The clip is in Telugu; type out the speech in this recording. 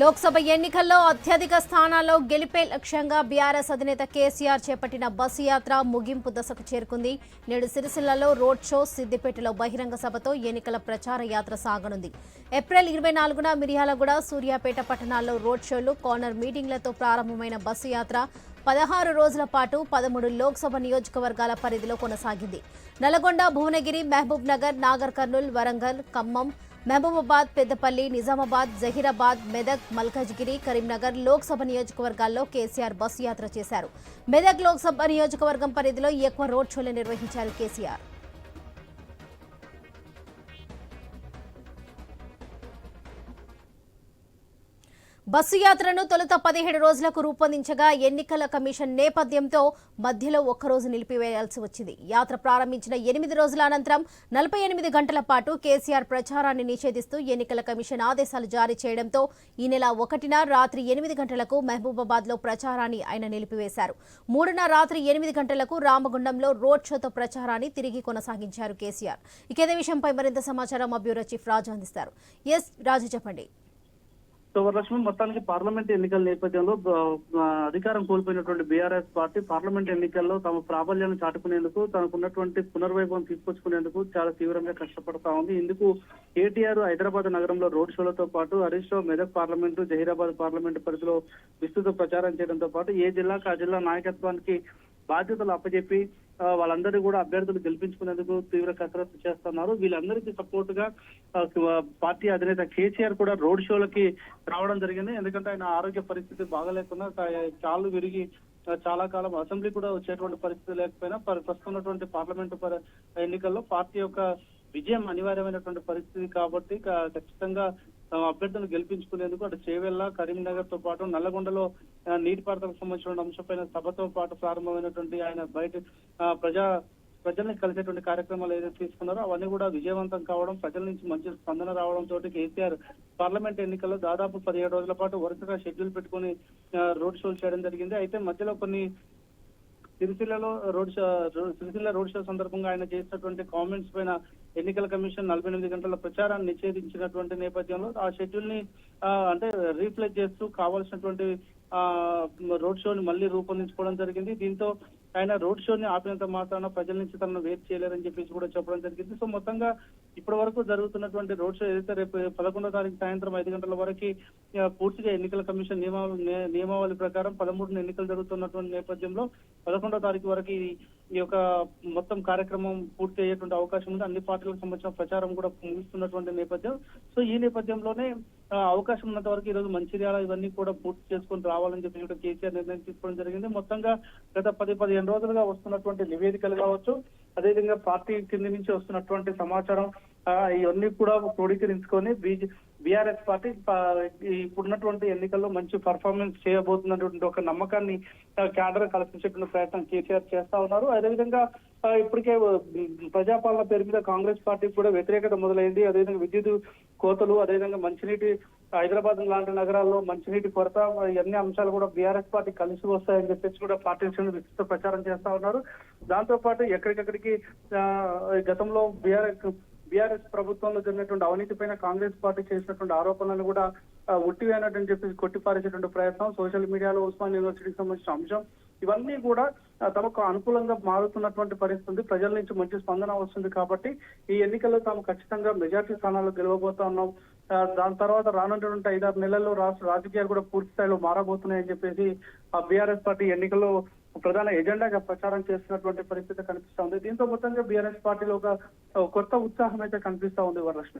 లోక్సభ ఎన్నికల్లో అత్యధిక స్థానాల్లో గెలిపే లక్ష్యంగా బీఆర్ఎస్ అధినేత కేసీఆర్ చేపట్టిన బస్సు యాత్ర ముగింపు దశకు చేరుకుంది. నేడు సిరిసిల్లలో రోడ్ షో సిద్దిపేటలో బహిరంగ సభతో ఎన్నికల ప్రచార యాత్ర సాగనుంది. ఏప్రిల్ ఇరవై నాలుగున మిర్యాలగూడ సూర్యాపేట పట్టణాల్లో రోడ్ షోలు కార్నర్ మీటింగ్లతో ప్రారంభమైన బస్సు యాత్ర పదహారు రోజుల పాటు పదమూడు లోక్సభ నియోజకవర్గాల పరిధిలో కొనసాగింది. నల్గొండ భువనగిరి మహబూబ్ నగర్ నాగర్ కర్నూల్ వరంగల్ ఖమ్మం మహబూబాబాద్ పెద్దపల్లి నిజామాబాద్ జహీరాబాద్ మెదక్ మల్కాజ్గిరి కరీంనగర్ లోక్సభ నియోజకవర్గాల్లో కేసీఆర్ బస్సు యాత్ర చేశారు. మెదక్ లోక్సభ నియోజకవర్గం పరిధిలో ఎక్కువ రోడ్ షోలు నిర్వహించారు కేసీఆర్. బస్సు యాత్రను తొలుత పదిహేడు రోజులకు రూపొందించగా ఎన్నికల కమిషన్ నేపథ్యంతో మధ్యలో ఒక్కరోజు నిలిపివేయాల్సి వచ్చింది. యాత్ర ప్రారంభించిన ఎనిమిది రోజుల అనంతరం నలభై ఎనిమిది గంటల పాటు కేసీఆర్ ప్రచారాన్ని నిషేధిస్తూ ఎన్నికల కమిషన్ ఆదేశాలు జారీ చేయడంతో ఈ నెల ఒకటిన రాత్రి ఎనిమిది గంటలకు మహబూబాబాద్లో ప్రచారాన్ని ఆయన నిలిపివేశారు. మూడున రాత్రి ఎనిమిది గంటలకు రామగుండంలో రోడ్ షోతో ప్రచారాన్ని తిరిగి కొనసాగించారు కేసీఆర్. ఇకేదే విషయంపై మరింత సమాచారం మా బ్యూరో చీఫ్ రాజు అందిస్తారు. ఎస్ రాజు చెప్పండి. సో వరలక్ష్మి మొత్తానికి పార్లమెంట్ ఎన్నికల నేపథ్యంలో అధికారం కోల్పోయినటువంటి బీఆర్ఎస్ పార్టీ పార్లమెంట్ ఎన్నికల్లో తమ ప్రాబల్యాన్ని చాటుకునేందుకు తనకున్నటువంటి పునర్వైభవం తీసుకొచ్చుకునేందుకు చాలా తీవ్రంగా కష్టపడతా ఉంది. ఇందుకు కేటీఆర్ హైదరాబాద్ నగరంలో రోడ్ షోలతో పాటు హరీష్ రావు మెదక్ పార్లమెంటు జహీరాబాద్ పార్లమెంటు పరిధిలో విస్తృత ప్రచారం చేయడంతో పాటు ఏ జిల్లాకు ఆ జిల్లా నాయకత్వానికి బాధ్యతలు అప్పచెప్పి వాళ్ళందరినీ కూడా అభ్యర్థులు గెలిపించుకునేందుకు తీవ్ర కసరత్తు చేస్తున్నారు. వీళ్ళందరికీ సపోర్ట్గా పార్టీ అధినేత కేసీఆర్ కూడా రోడ్ షోలకి రావడం జరిగింది. ఎందుకంటే ఆయన ఆరోగ్య పరిస్థితి బాగలేకుండా చాలు కాళ్ళు విరిగి చాలా కాలం అసెంబ్లీ కూడా వచ్చేటువంటి పరిస్థితి లేకపోయినా ప్రస్తుతం పార్లమెంటు ఎన్నికల్లో పార్టీ యొక్క విజయం అనివార్యమైనటువంటి పరిస్థితి కాబట్టి ఖచ్చితంగా తమ అభ్యర్థులను గెలిపించుకునేందుకు అటు చేవెళ్ళ కరీంనగర్తో పాటు నల్లగొండలో నీటిపారుదలకు సంబంధించిన అంశంపైన సభతో పాటు ప్రారంభమైనటువంటి ఆయన బయట ప్రజా ప్రజల్ని కలిసేటువంటి కార్యక్రమాలు ఏదైతే తీసుకున్నారో అవన్నీ కూడా విజయవంతం కావడం ప్రజల నుంచి మంచి స్పందన రావడం తోటి కేసీఆర్ పార్లమెంట్ ఎన్నికల్లో దాదాపు పదిహేడు రోజుల పాటు వరుసగా షెడ్యూల్ పెట్టుకుని రోడ్ షోలు చేయడం జరిగింది. అయితే మధ్యలో కొన్ని సిరిసిల్లలో road show Sircilla road show సందర్భంగా ఆయన చేసినటువంటి కామెంట్స్ పైన ఎన్నికల కమిషన్ నలభై ఎనిమిది గంటల ప్రచారాన్ని నిషేధించినటువంటి నేపథ్యంలో ఆ షెడ్యూల్ని అంటే రీప్లేస్ చేస్తూ కావాల్సినటువంటి ఆ రోడ్ షోని మళ్ళీ రూపొందించుకోవడం జరిగింది. దీంతో ఆయన రోడ్ షోని ఆపినంత మాత్రాన ప్రజల నుంచి తనను వేరు చేయలేరని చెప్పేసి కూడా చెప్పడం జరిగింది. సో మొత్తంగా ఇప్పటి వరకు జరుగుతున్నటువంటి రోడ్ షో ఏదైతే రేపు పదకొండో తారీఖు సాయంత్రం ఐదు గంటల వరకు పూర్తిగా ఎన్నికల కమిషన్ నియమావళి నియమావళి ప్రకారం పదమూడున ఎన్నికలు జరుగుతున్నటువంటి నేపథ్యంలో పదకొండో తారీఖు వరకు ఈ- యొక్క మొత్తం కార్యక్రమం పూర్తి అయ్యేటువంటి అవకాశం ఉంది. అన్ని పార్టీలకు సంబంధించిన ప్రచారం కూడా ముగిస్తున్నటువంటి నేపథ్యం. సో ఈ నేపథ్యంలోనే అవకాశం ఉన్నంత వరకు ఈ రోజు మంచిర్యాల ఇవన్నీ కూడా పూర్తి చేసుకొని రావాలని చెప్పి కూడా కేసీఆర్ నిర్ణయం తీసుకోవడం జరిగింది. మొత్తంగా గత పది పదిహేను రోజులుగా వస్తున్నటువంటి నివేదికలు కావచ్చు అదేవిధంగా పార్టీ కింద నుంచి వస్తున్నటువంటి సమాచారం ఇవన్నీ కూడా క్రోడీకరించుకొని బీజే బీఆర్ఎస్ పార్టీ ఇప్పుడున్నటువంటి ఎన్నికల్లో మంచి పర్ఫార్మెన్స్ చేయబోతున్నటువంటి ఒక నమ్మకాన్ని క్యాడర్ కల్పించేటువంటి ప్రయత్నం కేసీఆర్ చేస్తా ఉన్నారు. అదేవిధంగా ఇప్పటికే ప్రజాపాలన పేరు మీద కాంగ్రెస్ పార్టీకి కూడా వ్యతిరేకత మొదలైంది. అదేవిధంగా విద్యుత్ కోతలు అదేవిధంగా మంచినీటి హైదరాబాద్ లాంటి నగరాల్లో మంచినీటి కొరత ఇవన్నీ అంశాలు కూడా బీఆర్ఎస్ పార్టీ కలిసి వస్తాయని చెప్పేసి కూడా పార్టీ శ్రేణులు విస్తృత ప్రచారం చేస్తా ఉన్నారు. దాంతో పాటు ఎక్కడికెక్కడికి గతంలో బీఆర్ఎస్ బీఆర్ఎస్ ప్రభుత్వంలో జరిగినటువంటి అవినీతి పైన కాంగ్రెస్ పార్టీ చేసినటువంటి ఆరోపణలను కూడా ఆ, ఉట్టివేయనట్టు చెప్పేసి కొట్టిపారేసేటువంటి ప్రయత్నం సోషల్ మీడియాలో ఉస్మాన్ యూనివర్సిటీకి సంబంధించిన అంశం ఇవన్నీ కూడా తమకు అనుకూలంగా మారుతున్నటువంటి పరిస్థితి ప్రజల నుంచి మంచి స్పందన వస్తుంది కాబట్టి ఈ ఎన్నికల్లో తాము ఖచ్చితంగా మెజార్టీ స్థానాల్లో గెలవబోతా ఉన్నాం. దాని తర్వాత రానున్నటువంటి ఐదారు నెలల్లో రాష్ట్ర రాజకీయాలు కూడా పూర్తి స్థాయిలో మారబోతున్నాయని చెప్పేసి ఆ బీఆర్ఎస్ పార్టీ ఎన్నికల్లో ప్రధాన ఎజెండాగా ప్రచారం చేస్తున్నటువంటి పరిస్థితి కనిపిస్తా ఉంది. దీంతో మొత్తంగా బీఆర్ఎస్ పార్టీలో ఒక ఒక కొత్త ఉత్సాహం అయితే కనిపిస్తా ఉంది వరలక్ష్మి.